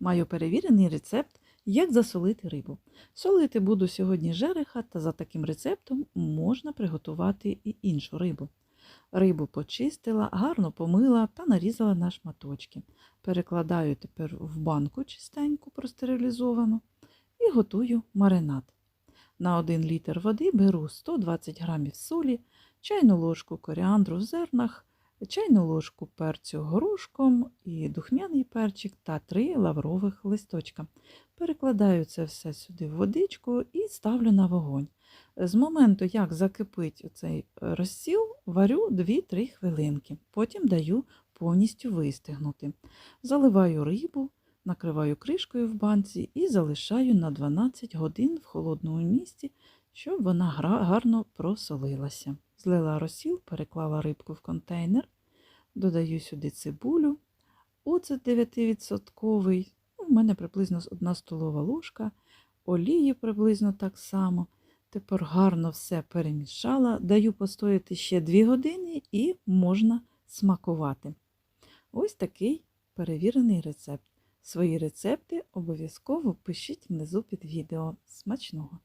Маю перевірений рецепт, як засолити рибу. Солити буду сьогодні жереха, та за таким рецептом можна приготувати і іншу рибу. Рибу почистила, гарно помила та нарізала на шматочки. Перекладаю тепер в банку чистеньку, простерилізовану, і готую маринад. На 1 літр води беру 120 г солі, чайну ложку коріандру в зернах, чайну ложку перцю горошком і духмяний перчик та 3 лаврових листочка. Перекладаю це все сюди в водичку і ставлю на вогонь. З моменту, як закипить цей розсіл, варю 2-3 хвилинки. Потім даю повністю вистигнути. Заливаю рибу, накриваю кришкою в банці і залишаю на 12 годин в холодному місці, щоб вона гарно просолилася. Злила розсіл, переклала рибку в контейнер, додаю сюди цибулю. Оцет 9%, ну, в мене приблизно 1 столова ложка, олії приблизно так само. Тепер гарно все перемішала, даю постояти ще 2 години і можна смакувати. Ось такий перевірений рецепт. Свої рецепти обов'язково пишіть внизу під відео. Смачного!